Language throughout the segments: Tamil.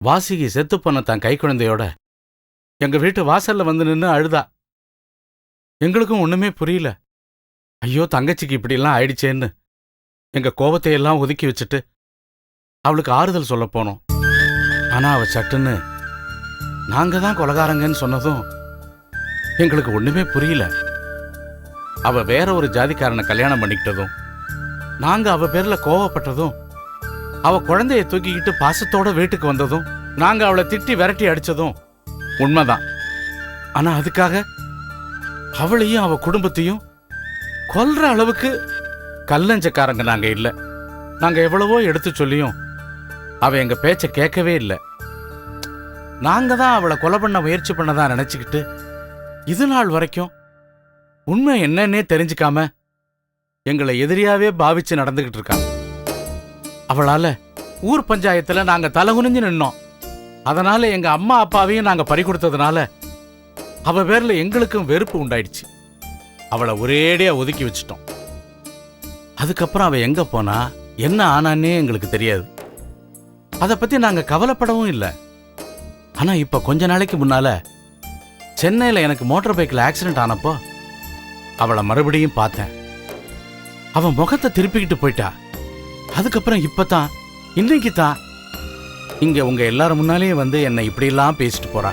வாசிகி செத்துப்போன தன் கை குழந்தையோட எங்க வீட்டு வாசல்ல வந்து நின்று அழுதா. எங்களுக்கும் ஒண்ணுமே புரியல. ஐயோ தங்கச்சிக்கு இப்படிலாம் ஆயிடுச்சேன்னு எங்க கோபத்தையெல்லாம் ஒதுக்கி வச்சுட்டு அவளுக்கு ஆறுதல் சொல்ல போனோம். ஆனா அவ சட்டுன்னு நாங்க தான் கொலகாரங்கன்னு சொன்னதும் எங்களுக்கு ஒண்ணுமே புரியல. அவ வேற ஒரு ஜாதிக்காரனை கல்யாணம் பண்ணிக்கிட்டதும் நாங்க அவ பேர்ல கோவப்பட்டதும் அவ குழந்தைய தூக்கிக்கிட்டு பாசத்தோட வீட்டுக்கு வந்ததும் நாங்க அவளை திட்டி விரட்டி அடிச்சதும் உண்மைதான். ஆனா அதுக்காக அவளையும் அவ குடும்பத்தையும் கொல்ற அளவுக்கு கல்லஞ்சக்காரங்க நாங்க இல்ல. நாங்க எவ்வளவோ எடுத்து சொல்லியும் அவ எங்க பேச்ச கேட்கவே இல்லை. நாங்க தான் அவளை கொலை பண்ண முயற்சி பண்ணதா நினைச்சுக்கிட்டு இது நாள் வரைக்கும் உண்மை என்னன்னே தெரிஞ்சுக்காம எங்களை எதிரியாவே பாவிச்சு நடந்துகிட்டு இருக்காங்க. அவளால ஊர் பஞ்சாயத்துல நாங்க தலகுனிஞ்சு நின்னோம். அதனால எங்க அம்மா அப்பாவையும் நாங்க பறி கொடுத்ததுனால அவ பேர்ல எங்களுக்கும் வெறுப்பு உண்டாயிடுச்சு. அவளை ஒரேடியா ஒதுக்கி வச்சிட்டோம். அதுக்கப்புறம் அவ எங்க போனா என்ன ஆனான்னே எங்களுக்கு தெரியாது. அதை பத்தி நாங்க கவலைப்படவும் இல்லை. ஆனா இப்ப கொஞ்ச நாளைக்கு முன்னால சென்னையில எனக்கு மோட்டார் பைக்கில் ஆக்சிடென்ட் ஆனப்போ அவளை மறுபடியும் பார்த்தேன். அவன் முகத்தை திருப்பிக்கிட்டு போயிட்டா. அதுக்கப்புறம் இப்பதான். இன்னைக்கு தான் இங்க உங்க எல்லாரும் முன்னாலேயும் வந்து என்னை இப்படியெல்லாம் பேசிட்டு போறா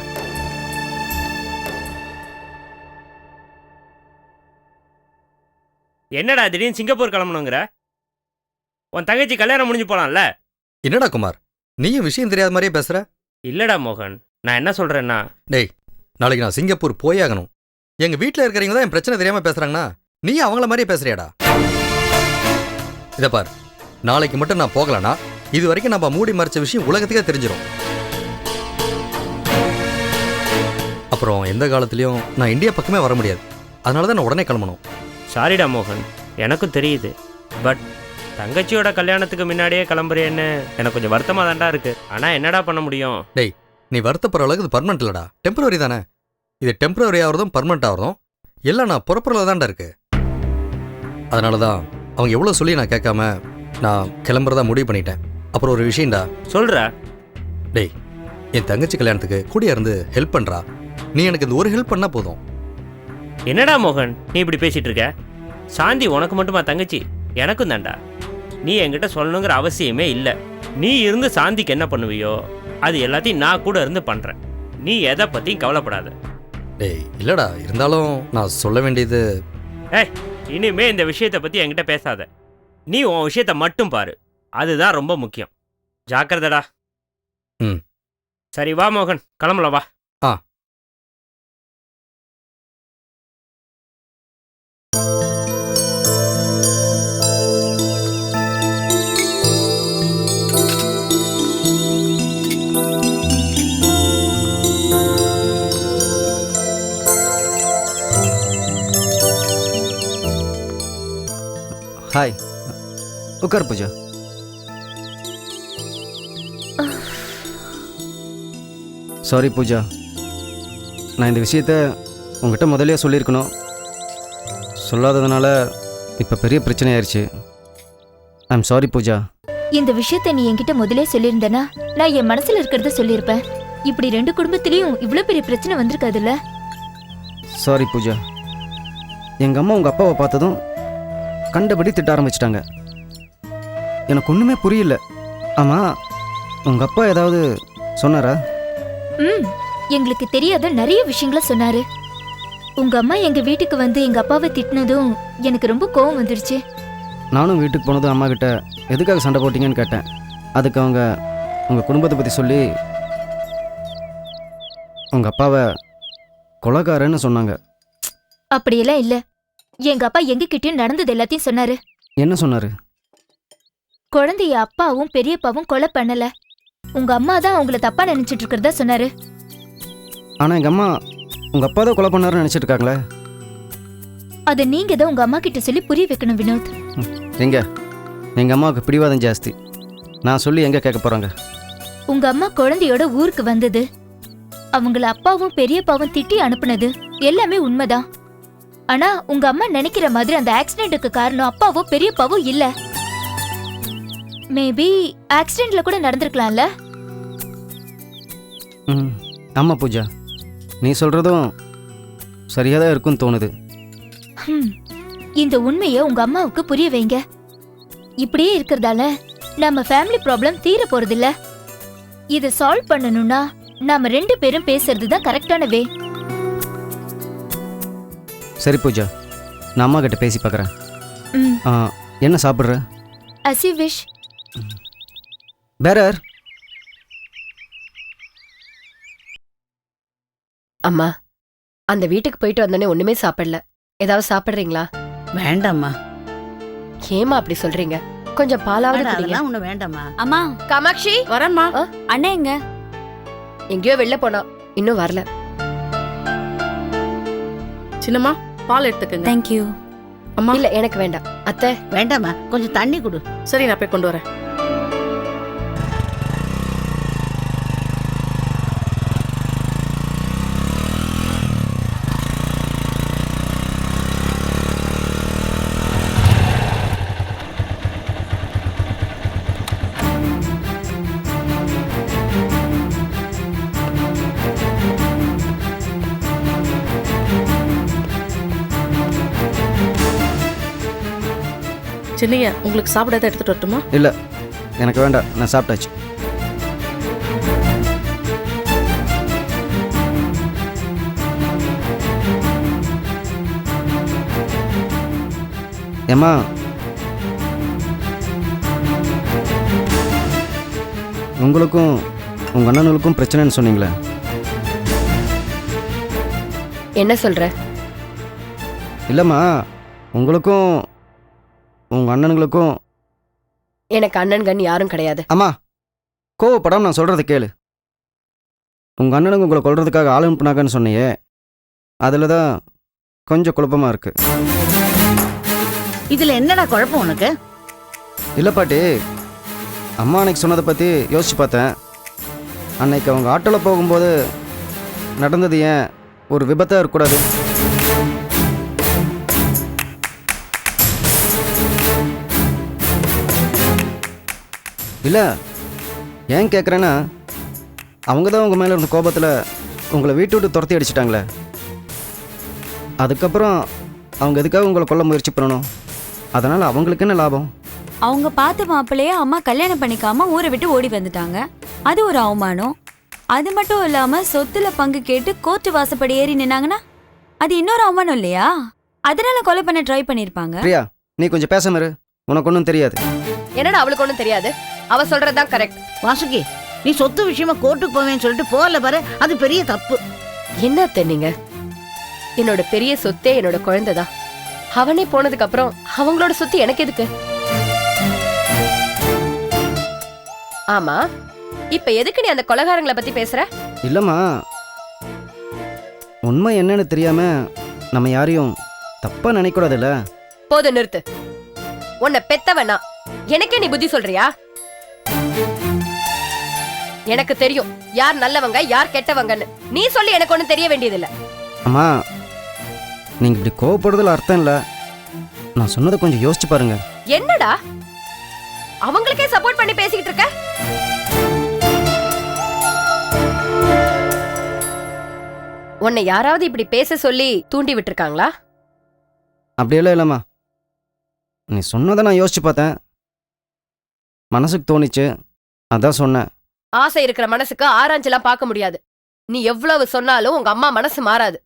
என்னடா திடீர்னு சிங்கப்பூர் கிளம்பணுங்கிற? உன் தங்கச்சி கல்யாணம் முடிஞ்சு போலாம்ல? என்னடா குமார்? நீயும் விஷயம் தெரியாத மாதிரியே பேசுற? இல்லடா மோகன். நான் என்ன சொல்றேன்னா? நாளைக்கு நான் சிங்கப்பூர் போயாகணும். எங்க வீட்ல இருக்கிறவங்க தான் என் பிரச்சனை தெரியாம பேசுறாங்கன்னா நீ அவங்கள மாதிரியே பேசுறியாடா? இத பார். நாளைக்கு மட்டும் நான் போகலனா இது வரைக்கும் நம்ம மூடி மறைச்ச விஷயம் உலகத்துக்கே தெரிஞ்சிடும் அப்புறம் எந்த காலத்துலயும் நான் இந்தியா பக்கமே வர முடியாது. அதனால தான் நான் உடனே கிளம்பணும். சாரிடா மோகன். எனக்கும் தெரியுது. பட் தங்கச்சியோட கல்யாணத்துக்கு முன்னாடியே கிளம்புறேன்னு எனக்கு கொஞ்சம் வருத்தமா தான்டா இருக்கு. ஆனா என்னடா பண்ண முடியும்? நீ வருத்தப்படுற அளவுக்கு இது பர்மனெண்ட் இல்லடா. டெம்பரவரி தானே? இது டெம்பரவரி ஆகிறதும் பர்மனெண்ட் ஆகிறதும் எல்லாம் நான் புறப்புறல தான்டா இருக்கு. அதனால தான் அவங்க எவ்வளோ சொல்லி நான் கேட்காம நான் கிளம்புறதா முடிவு பண்ணிட்டேன். அப்புறம் ஒரு விஷயம்டா. சொல்ற. டேய் என் தங்கச்சி கல்யாணத்துக்கு கூடிய இருந்து ஹெல்ப் பண்றா. நீ எனக்கு இந்த ஒரு ஹெல்ப் பண்ணா போதும். என்னடா மோகன் நீ இப்படி பேசிட்டு இருக்க? சாந்தி உனக்கு மட்டுமா தங்கச்சி? எனக்கும் தான்டா. நீ என்கிட்ட சொல்லணுங்கிற அவசியமே இல்லை. நீ இருந்து சாந்திக்கு என்ன பண்ணுவியோ அது எல்லாத்தையும் நான் கூட இருந்து பண்றேன். நீ எதை பத்தியும் கவலைப்படாத. டேய் இல்லடா. இருந்தாலும் நான் சொல்ல வேண்டியது இனிமே இந்த விஷயத்தை பத்தி என்கிட்ட பேசாத. நீ உன் விஷயத்த மட்டும் பாரு. அதுதான் ரொம்ப முக்கியம். ஜாக்கிரதடா. ம். சரி வா மோகன். கிளம்பல வா. ஆ. ஹாய். உட்கார் பூஜா. சாரி பூஜா. நான் இந்த விஷயத்த உங்ககிட்ட முதல்லயே சொல்லியிருக்கணும். சொல்லாததுனால இப்போ பெரிய பிரச்சனை ஆயிடுச்சு ஐம் சாரி பூஜா. இந்த விஷயத்தை நீ என்கிட்ட முதலே சொல்லியிருந்தனா நான் என் மனசுல இருக்கிறத சொல்லியிருப்பேன். இப்படி ரெண்டு குடும்பத்திலயும் இவ்ளோ பெரிய பிரச்சனை வந்திருக்காதுல்ல? சாரி பூஜா. எங்கள் அம்மா உங்கள் அப்பாவை பார்த்ததும் கண்டபடி திட்ட ஆரம்பிச்சிட்டாங்க. எனக்கு ஒன்றுமே புரியல. ஆமாம் உங்கள் அப்பா ஏதாவது சொன்னாரா? ம் எங்களுக்கு தெரியாத நிறைய விஷயங்கள சொன்னாரு. உங்க அம்மா எங்க வீட்டுக்கு வந்து எங்க அப்பாவை திட்டினதும் எனக்கு ரொம்ப கோவம் வந்துருச்சு. நானும் வீட்டுக்கு போனதும் அம்மா கிட்ட எதுக்காக சண்டை போட்டீங்கன்னு கேட்டேன். அதுக்கு அவங்க உங்கள் குடும்பத்தை பற்றி சொல்லி உங்கள் அப்பாவை கொலகாரன்னு சொன்னாங்க. அப்படியெல்லாம் இல்ல. எங்க அப்பா எங்க கிட்டயும் நடந்தது எல்லாத்தையும் சொன்னாரு. என்ன சொன்னார்? குழந்தைய அப்பாவும் பெரியப்பாவும் கொலை பண்ணல. உங்க அம்மா தான் அவங்கள தப்பா நினைச்சிட்டு இருக்கிறதா சொன்னாரு. ஆனால் எங்கள் அம்மா உங்கள் அப்பா தான் கொலை பண்ணாருன்னு நினச்சிட்டு இருக்காங்களே அத நீங்க தான் உங்க அம்மா கிட்ட சொல்லி புரிய வைக்கணும் வினோத். எங்க? எங்கள் அம்மாவுக்கு பிடிவாதம் ஜாஸ்தி. நான் சொல்லி எங்கே கேட்க போகிறாங்க உங்க அம்மா குழந்தையோட ஊருக்கு வந்தது. அவங்கள அப்பாவும் பெரியப்பாவும் திட்டி அனுப்புனது எல்லாமே உண்மைதான். ஆனா உங்க அம்மா நினைக்கிற மாதிரி அந்த ஆக்சிடென்ட்டுக்கு காரணம் அப்பாவோ பெரியப்பாவோ இல்ல. மேபி ஆக்சிடென்ட்ல கூட நடந்திருக்கலாம்ல? ம் ஆமாம் பூஜா. நீ சொல்கிறதும் சரியாக தான் இருக்கும்னு தோணுது. ஹம். இந்த உண்மையை உங்க அம்மாவுக்கு புரிய வைங்க. இப்படியே இருக்கிறதால நம்ம ஃபேமிலி ப்ராப்ளம் தீர போறதில்ல. இதை சால்வ் பண்ணணும்னா நாம ரெண்டு பேரும் பேசுறது தான் கரெக்டான வே சரி பூஜா நான் அம்மா கிட்ட பேசி பார்க்குறேன். ம். ஆ, என்ன சாப்பிட்ற? As you wish. பேரர் அம்மா அந்த வீட்டுக்கு போயிட்டு வந்தோடனே ஒண்ணுமே சாப்பிடல. ஏதாவது சாப்பிடுறீங்களா? வேண்டாம்மா. ஏமா அப்படி சொல்றீங்க? கொஞ்சம் பாலாவது குடிங்க. அதெல்லாம் ஒண்ணும் வேண்டாம்மா. அம்மா காமாட்சி. வரேம்மா? அண்ணே எங்க? எங்கேயோ வெளில போனா. இன்னும் வரல. சின்னம்மா பால் எடுத்துக்கங்க. தேங்க்யூ அம்மா. இல்ல எனக்கு வேண்டாம். அத்தை. வேண்டாம்மா கொஞ்சம் தண்ணி கொடு. சரி நான் போய் கொண்டு வரேன். சின்னையா உங்களுக்கு சாப்பிட எதாவது எடுத்துட்டு வரட்டுமா? இல்லை எனக்கு வேண்டாம். நான் சாப்பிட்டாச்சு. ஏம்மா? உங்களுக்கும் உங்கள் அண்ணனுக்கும் பிரச்சனைன்னு சொன்னீங்களே? என்ன சொல்ற? இல்லைம்மா உங்களுக்கும் உங்கள் அண்ணனுங்களுக்கும் எனக்கு அண்ணன் கண் யாரும் கிடையாது. அம்மா கோவப்படாம நான் சொல்கிறத கேளு. உங்கள் அண்ணனுங்க உங்களை கொல்றதுக்காக ஆள் அனுப்புனாங்கன்னு சொன்னியே அதில் தான் கொஞ்சம் குழப்பமாக இருக்கு. இதுல என்னடா குழப்பம் உனக்கு? இல்லை பாட்டி அம்மா அன்னைக்கு சொன்னதை பற்றி யோசிச்சு பார்த்தேன். அன்னைக்கு அவங்க ஆட்டோவில் போகும்போது நடந்தது ஏன் ஒரு விபத்தாக இருக்கக்கூடாது? இல்லை. ஏன் கேட்குறேன்னா அவங்க தான் உங்கள் மேலே இருந்த கோபத்தில் உங்களை வீட்டு விட்டு துரத்தி அடிச்சிட்டாங்களே. அதுக்கப்புறம் அவங்க எதுக்காக உங்களை கொல்ல முயற்சி பண்ணணும்? அதனால் அவங்களுக்கு என்ன லாபம்? அவங்க பார்த்த மாப்பிள்ளைய அம்மா கல்யாணம் பண்ணிக்காம ஊரை விட்டு ஓடி வந்துட்டாங்க. அது ஒரு அவமானம். அது மட்டும் இல்லாம சொத்துல பங்கு கேட்டு கோர்ட்டு வாசப்படி ஏறி நின்னாங்கன்னா அது இன்னொரு அவமானம் இல்லையா? அதனால கொலை பண்ண ட்ரை பண்ணிருப்பாங்க. பிரியா நீ கொஞ்சம் பேசாம இரு. உனக்கு ஒன்றும் தெரியாது. என்னடா அவளுக்கு ஒண்ணும் தெரியாது? அவ சொல்றதுதான் கரெக்ட் வாசுகி நீ சொத்து விஷயமா கோர்ட்டுக்கு போவேன்னு சொல்லிட்டு போகல பாரு அது பெரிய தப்பு. என்ன அத்தை நீங்க? என்னோட பெரிய சொத்தே என்னோட குழந்தைதான் அவனே போனதுக்கு அப்புறம் அவங்களோட சொத்து எனக்கு எதுக்கு? ஆமா இப்ப எதுக்கு நீ அந்த கொலகாரங்களை பத்தி பேசுற? இல்லைம்மா உண்மை என்னன்னு தெரியாம நம்ம யாரையும் தப்பா நினைக்கூடாதுல்ல போதும் நிறுத்து. உன்னை பெத்தவனா? எனக்கே நீ புத்தி சொல்றியா? எனக்கு தெரியும். யார் நல்லவங்க யார் கெட்டவங்கன்னு. நீ சொல்லி எனக்கு ஒண்ணும் தெரிய வேண்டியதில்ல. அம்மா நீங்க இப்படி கோவப்படுறதுல அர்த்தம் இல்லை. நான் சொன்னதை கொஞ்சம் யோசிச்சு பாருங்க. என்னடா? அவங்களுக்கே சப்போர்ட் பண்ணி பேசிக்கிட்டு இருக்க? உன்னை யாராவது இப்படி பேச சொல்லி தூண்டி விட்டுருக்காங்களா? அப்படியெல்லாம் இல்லைம்மா. நீ சொன்னதை நான் யோசிச்சு பார்த்தேன். மனசுக்கு தோணிச்சு. அதான் சொன்னேன். ஆசை இருக்கிற மனசுக்கு ஆராய்ஞ்செல்லாம் பார்க்க முடியாது. நீ எவ்வளவு சொன்னாலும் உங்க அம்மா மனசு மாறாது.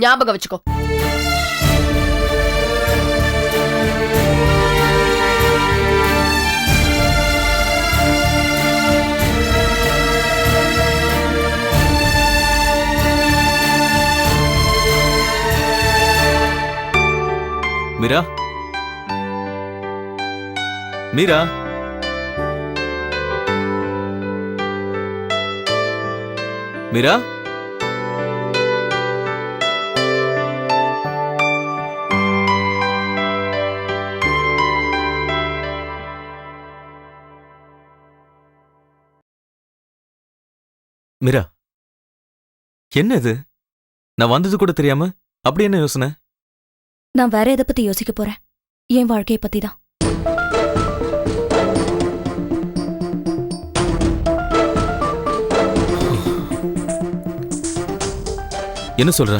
ஞாபகம் வச்சுக்கோ. மீரா? மீரா? மீரா? மீரா என்ன இது நான் வந்தது கூட தெரியாம அப்படி என்ன யோசனை? நான் வேற எதை பத்தி யோசிக்க போறேன். என் வாழ்க்கையை பத்தி தான் என்ன சொல்ற?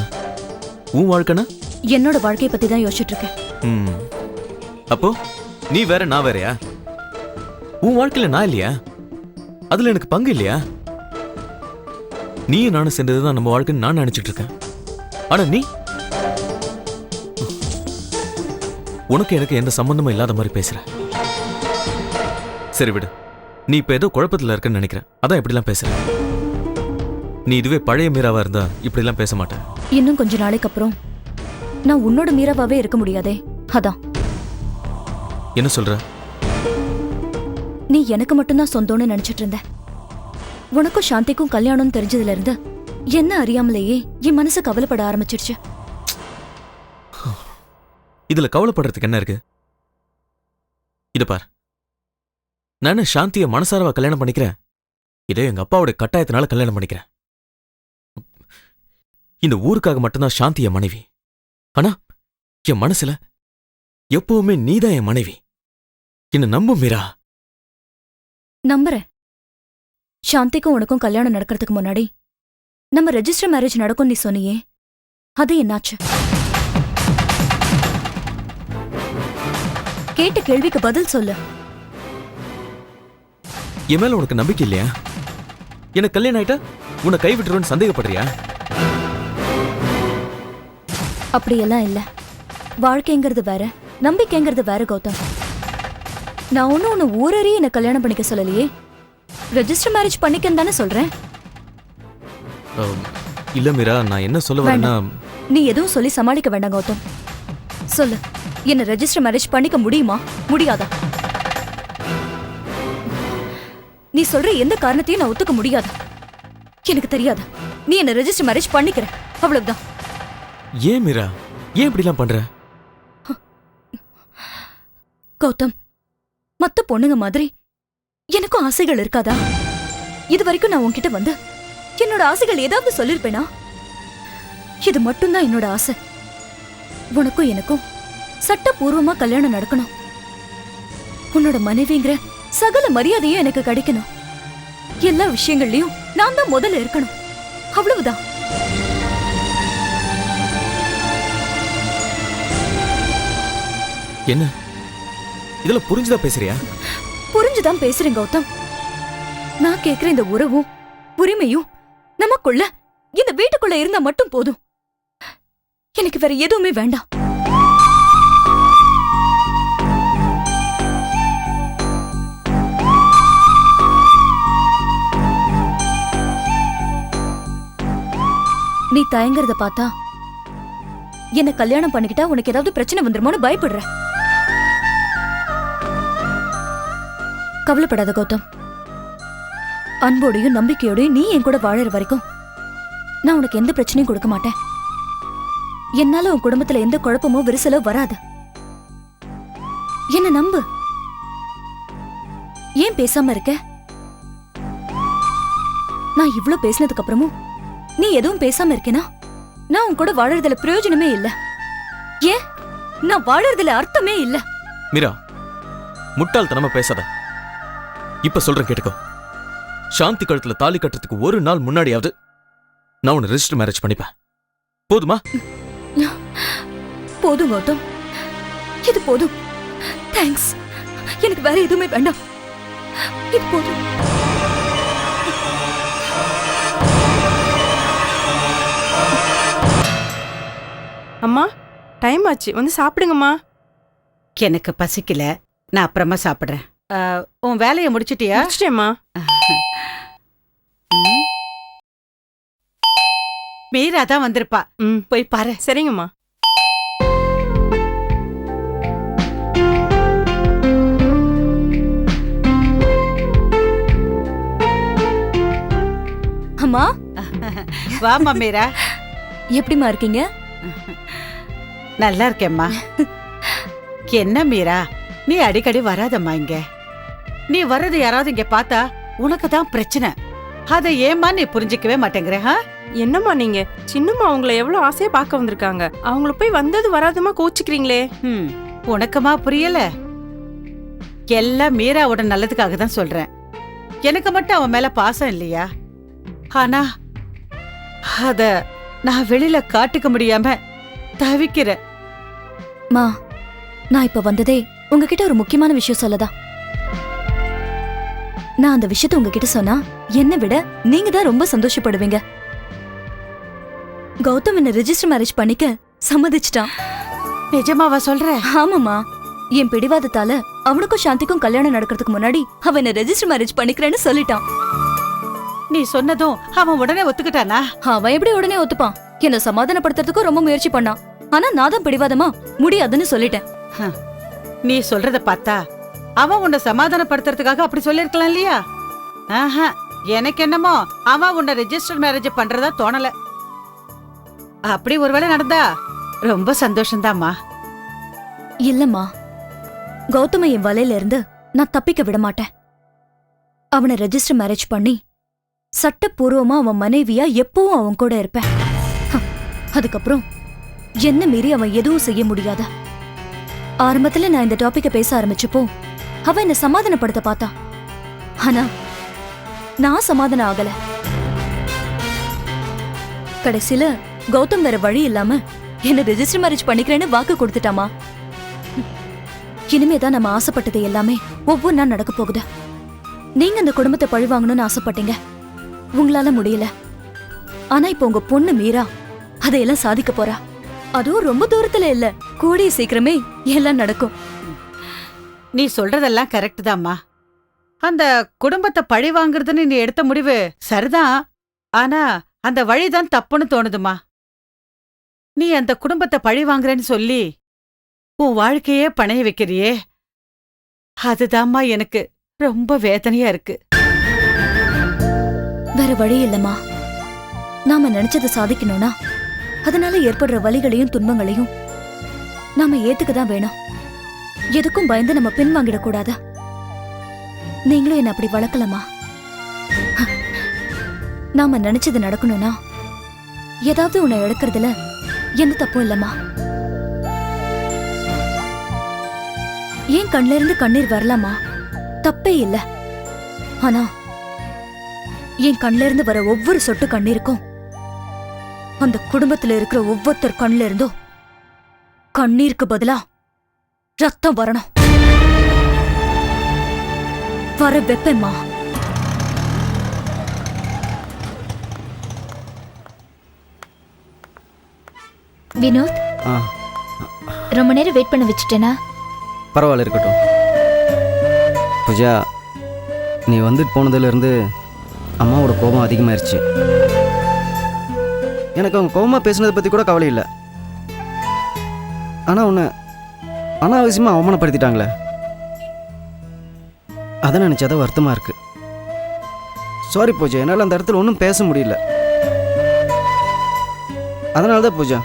உன் வாழ்க்கைனா? என்னோட வாழ்க்கையை பத்தி தான் யோசிச்சுட்டு இருக்கேன் ம். அப்போ நீ வேற நான் வேறயா? உன் வாழ்க்கையில நான் இல்லையா? அதுல எனக்கு பங்கு இல்லையா? நீயும் நானும் சேர்ந்ததுதான் நம்ம வாழ்க்கைன்னு நான் நினைச்சிட்டு இருக்கேன் ஆனா நீ? உனக்கு எனக்கு எந்த சம்பந்தமும் இல்லாத மாதிரி பேசுற. சரி விடு. நீ இப்ப ஏதோ குழப்பத்துல இருக்கன்னு நினைக்கிறேன். அதான் இப்படிலாம் பேசுற. நீ இதுவே பழைய மீராவா இருந்தா இப்படிலாம் பேச மாட்டேன். இன்னும் கொஞ்ச நாளைக்கு அப்புறம் நான் உன்னோட மீராவாவே இருக்க முடியாதே. அதான். என்ன சொல்ற? நீ எனக்கு மட்டும்தான் சொந்தம்னு நினைச்சிட்டு இருந்த. உனக்கும் சாந்திக்கும் கல்யாணம் தெரிஞ்சதுல இருந்து என்ன அறியாமலேயே என் மனசு கவலைப்பட ஆரம்பிச்சிடுச்சு இதுல கவலைப்படுறதுக்கு என்ன இருக்கு? இத பார். நானு சாந்திய மனசாரவா கல்யாணம் பண்ணிக்கிறேன். இதே எங்க அப்பாவோட கட்டாயத்தினால கல்யாணம் பண்ணிக்கிறேன். இந்த ஊருக்காக மட்டும்தான் சாந்தி என் மனைவி. ஆனா என் மனசுல எப்பவுமே நீதான் என் மனைவி. என்ன நம்பு மீரா. நம்புறேன். சாந்திக்கும் உனக்கும் கல்யாணம் நடக்கிறதுக்கு முன்னாடி நம்ம ரெஜிஸ்டர் மேரேஜ் நடக்கும் நீ சொன்னியே அது என்னாச்சு? கேட்ட கேள்விக்கு பதில் சொல்லு. என் மேல உனக்கு நம்பிக்கை இல்லையா? எனக்கு கல்யாணம் ஆயிட்டா உன்னை கைவிட்டுருவேன்னு சந்தேகப்படுறியா? அப்படியெல்லாம் இல்ல. வாழ்க்கைங்கிறது வேற நம்பிக்கைங்கிறது வேற கௌதம். நான் ஒன்னும் உன்னை ஊரறிய என்ன கல்யாணம் பண்ணிக்க சொல்லலையே. ரெஜிஸ்டர் மேரேஜ் பண்ணிக்கன்னு தானே சொல்றேன். அஹ், இல்ல மீரா நான் என்ன சொல்ல வரேன்னா நீ எதுவும் சொல்லி சமாளிக்க வேண்டாம் கௌதம். சொல்லு என்ன ரெஜிஸ்டர் மேரேஜ் பண்ணிக்க முடியுமா? முடியாதா? நீ சொல்ற எந்த காரணத்தையும் நான் ஒத்துக்க முடியாது? எனக்கு தெரியாது? நீ என்ன ரெஜிஸ்டர் மேரேஜ் பண்ணிக்கிற. அவ்வளவுதான். ஏன் மீரா? ஏன் இப்படிலாம் பண்ற? கௌதம் மத்த பொண்ணுங்க மாதிரி எனக்கும் ஆசைகள் இருக்காதா? இது வரைக்கும் நான் உன்கிட்ட வந்து என்னோட ஆசைகள் ஏதாவது சொல்லிருப்பேனா? இது மட்டும்தான் என்னோட ஆசை. உனக்கும் எனக்கும் சட்டபூர்வமா கல்யாணம் நடக்கணும். உன்னோட மனைவிங்கிற சகல மரியாதையும் எனக்கு கிடைக்கணும். எல்லா விஷயங்கள்லயும் நான் தான் முதல்ல இருக்கணும். அவ்வளவுதான். என்ன? இதுல புரிஞ்சுதா பேசுறியா? புரிஞ்சுதான் பேசுறேன் கௌதம். நான் கேக்குற இந்த உறவும் உரிமையும் நமக்குள்ள இந்த வீட்டுக்குள்ள இருந்தா மட்டும் போதும். எனக்கு வேற எதுவுமே வேண்டாம். நீ தயங்குறத பார்த்தா என்ன கல்யாணம் பண்ணிக்கிட்டா உனக்கு ஏதாவது பிரச்சனை வந்துருமோன்னு பயப்படுற கவலைப்படாத கௌதம். அன்போடையும் நம்பிக்கையோடையும் நீ என் கூட வாழற வரைக்கும் நான் உனக்கு எந்த பிரச்சனையும் கொடுக்க மாட்டேன். என்னால உன் குடும்பத்துல எந்த குழப்பமோ விரிசலோ வராது. என்ன நம்பு? ஏன் பேசாம இருக்க? நான் இவ்வளவு பேசினதுக்கு அப்புறமும் நீ எதுவும் பேசாம இருக்கேனா? நான் உன் கூட வாழறதுல பிரயோஜனமே இல்ல. ஏன்? நான் வாழறதுல அர்த்தமே இல்ல. மீரா முட்டாள்தனமா பேசாத. இப்ப சொல்றேன் கேட்டுக்கோ. சாந்தி கழுத்துல தாலி கட்டுறதுக்கு ஒரு நாள் முன்னாடியாவது நான் உன்னை ரெஜிஸ்டர் மேரேஜ் பண்ணிப்பேன். போதுமா? போதும் கௌதம். இது போதும். தேங்க்ஸ் எனக்கு வேற எதுவுமே வேண்டாம். இது போதும். அம்மா டைம் ஆச்சு. வந்து சாப்பிடுங்கம்மா. எனக்கு பசிக்கல. நான் அப்புறமா சாப்பிடுறேன். உன் வேலையை முடிச்சிட்டியா? முடிச்சிட்டேம்மா. ம். மீரா தான் வந்திருப்பா. ம். போய் பாரு. சரிங்கம்மா. அம்மா? வாமா மீரா. எப்படிம்மா இருக்கீங்க? நல்லா இருக்கேம்மா. என்ன மீரா? நீ அடிக்கடி வராதம்மா இங்க. நீ வர்றது யாராவது இங்க பார்த்தா உனக்கு தான் பிரச்சனை. அதை ஏம்மா நீ புரிஞ்சிக்கவே மாட்டேங்கிற? என்னம்மா நீங்க? சின்னம்மா அவங்கள எவ்வளவு ஆசையா பார்க்க வந்திருக்காங்க. அவங்கள போய் வந்தது வராதமா கோச்சிக்கிறீங்களே? ம் உனக்குமா புரியல? எல்லாம் மீராவோட நல்லதுக்காக தான் சொல்றேன். எனக்கு மட்டும் அவன் மேல பாசம் இல்லையா? ஆனா அத நான் வெளியில காட்டிக்க முடியாம தவிக்கிறேன். மா நான் இப்ப வந்ததே உங்ககிட்ட ஒரு முக்கியமான விஷயம் சொல்லதா? நான் அந்த விஷயத்தை உங்ககிட்ட சொன்னா என்னை விட நீங்க தான் ரொம்ப சந்தோஷப்படுவீங்க. கௌதம் என்ன ரெஜிஸ்டர் மேரேஜ் பண்ணிக்க சம்மதிச்சிட்டான். நிஜமாவா சொல்ற? ஆமாமா என் பிடிவாதத்தால அவனுக்கும் சாந்திக்கும் கல்யாணம் நடக்கிறதுக்கு முன்னாடி அவன் என்ன ரெஜிஸ்டர் மேரேஜ் பண்ணிக்கிறேன்னு சொல்லிட்டான். நீ சொன்னதும் அவன் உடனே ஒத்துக்கிட்டானா? அவன் எப்படி உடனே ஒத்துப்பான்? என்ன சமாதானப்படுத்துறதுக்கும் ரொம்ப முயற்சி பண்ணான். ஆனா நான் தான் பிடிவாதமா முடியாதுன்னு சொல்லிட்டேன். நீ சொல்றத பார்த்தா அவன் உன்னை சமாதானப்படுத்துறதுக்காக அப்படி சொல்லிருக்கலாம் இல்லையா? ஆஹா எனக்கு என்னமோ அவன் உன்னை ரெஜிஸ்டர் மேரேஜ் பண்றதா தோணல. அப்படி ஒருவேளை நடந்தா ரொம்ப சந்தோஷம்தாம்மா. இல்லம்மா. கௌதம என் வலையில இருந்து நான் தப்பிக்க விட மாட்டேன். அவனை ரெஜிஸ்டர் மேரேஜ் பண்ணி சட்டப்பூர்வமா அவன் மனைவியா எப்பவும் அவன் கூட இருப்பேன். ஹ, அதுக்கப்புறம் என்ன மீறி அவன் எதுவும் செய்ய முடியாத? ஆரம்பத்துல நான் இந்த டாபிக்க பேச ஆரம்பிச்சப்போ அவ என்ன சமாதானப்படுத்த பார்த்தா. ஆனா நான் சமாதானம் ஆகல. கடைசியில கௌதம் வேற வழி இல்லாம என்ன ரெஜிஸ்டர் மேரேஜ் பண்ணிக்கிறேன்னு வாக்கு கொடுத்துட்டாமா? இனிமே தான் நம்ம ஆசைப்பட்டது எல்லாமே ஒவ்வொன்றா நடக்க போகுது. நீங்க அந்த குடும்பத்தை பழி வாங்கணும்னு ஆசைப்பட்டீங்க. உங்களால முடியல. ஆனா இப்போ உங்க பொண்ணு மீரா அதையெல்லாம் சாதிக்க போறா. அதுவும் ரொம்ப தூரத்துல இல்ல. கூடிய சீக்கிரமே எல்லாம் நடக்கும். நீ சொல்றதெல்லாம் கரெக்ட் தாம்மா. அந்த குடும்பத்தை பழி வாங்குறதுன்னு நீ எடுத்த முடிவு சரிதான் ஆனா அந்த வழிதான் தப்புன்னு தோணுதுமா. நீ அந்த குடும்பத்தை பழி வாங்குறேன்னு சொல்லி உன் வாழ்க்கையே பணைய வைக்கிறியே. அதுதாம்மா எனக்கு ரொம்ப வேதனையா இருக்கு. வேற வழி இல்லம்மா. நாம நினைச்சதை சாதிக்கணும்னா அதனால ஏற்படுற வழிகளையும் துன்பங்களையும் நாம ஏத்துக்க தான் வேணும். எதுக்கும் பயந்து நம்ம பின் வாங்கிடக்கூடாதா? நீங்களும் என்ன அப்படி வளர்க்கலமா? நாம நினைச்சது நடக்கணும்னா ஏதாவது உன்னை இழக்கிறதுல எந்த தப்பும் இல்லம்மா. ஏன் கண்ல இருந்து கண்ணீர் வரலாமா? தப்பே இல்ல. ஆனா என் கண்ல இருந்து வர ஒவ்வொரு சொட்டு கண்ணீருக்கும் அந்த குடும்பத்துல இருக்கிற ஒவ்வொருத்தர் கண்ல இருந்தும் கண்ணீருக்கு பதிலா ரத்தம் வரணும். வர வெப்பேம்மா வினோத்? ஆ. ரொம்ப நேரம் வெயிட் பண்ண வச்சுட்டேனா? பரவாயில்ல இருக்கட்டும். பூஜா நீ வந்துட்டு போனதுலேருந்து அம்மாவோட கோபம் அதிகமாயிருச்சு. எனக்கு அவங்க கோபமாக பேசுனதை பற்றி கூட கவலை இல்லை. ஆனால் உன்னை அனாவசியமாக அவமானப்படுத்திட்டாங்களே. அதை நினச்சாதான் வருத்தமாக இருக்கு. சாரி பூஜா என்னால் அந்த இடத்துல ஒன்றும் பேச முடியல. அதனால தான் பூஜா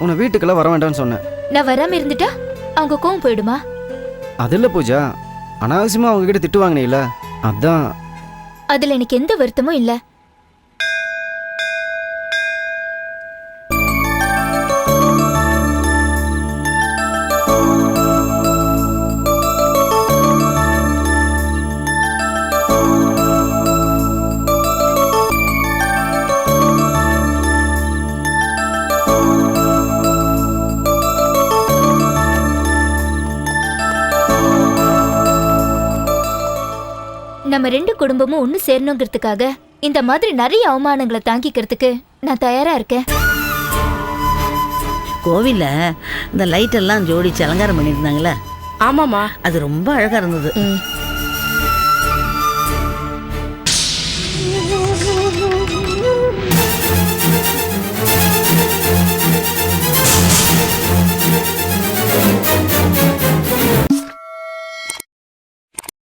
உன்னை வீட்டுக்கெல்லாம் வர வேண்டாம்னு சொன்னேன். நான் வராம இருந்துட்டா? அவங்க கோவம் போயிடுமா? அது இல்லை பூஜா அனாவசியமாக அவங்க கிட்ட திட்டு வாங்கினீல அதான். அதுல எனக்கு எந்த வருத்தமும் இல்ல. நம்ம ரெண்டு குடும்பமும் ஒண்ணு சேரணுங்கிறதுக்காக இந்த மாதிரி நிறைய அவமானங்களை தாங்கிக்கிறதுக்கு நான் தயாரா இருக்கேன். கோவில்ல இந்த லைட் எல்லாம் ஜோடிச்சு அலங்காரம் பண்ணியிருந்தாங்களே ஆமாமா அது ரொம்ப அழகா இருந்தது.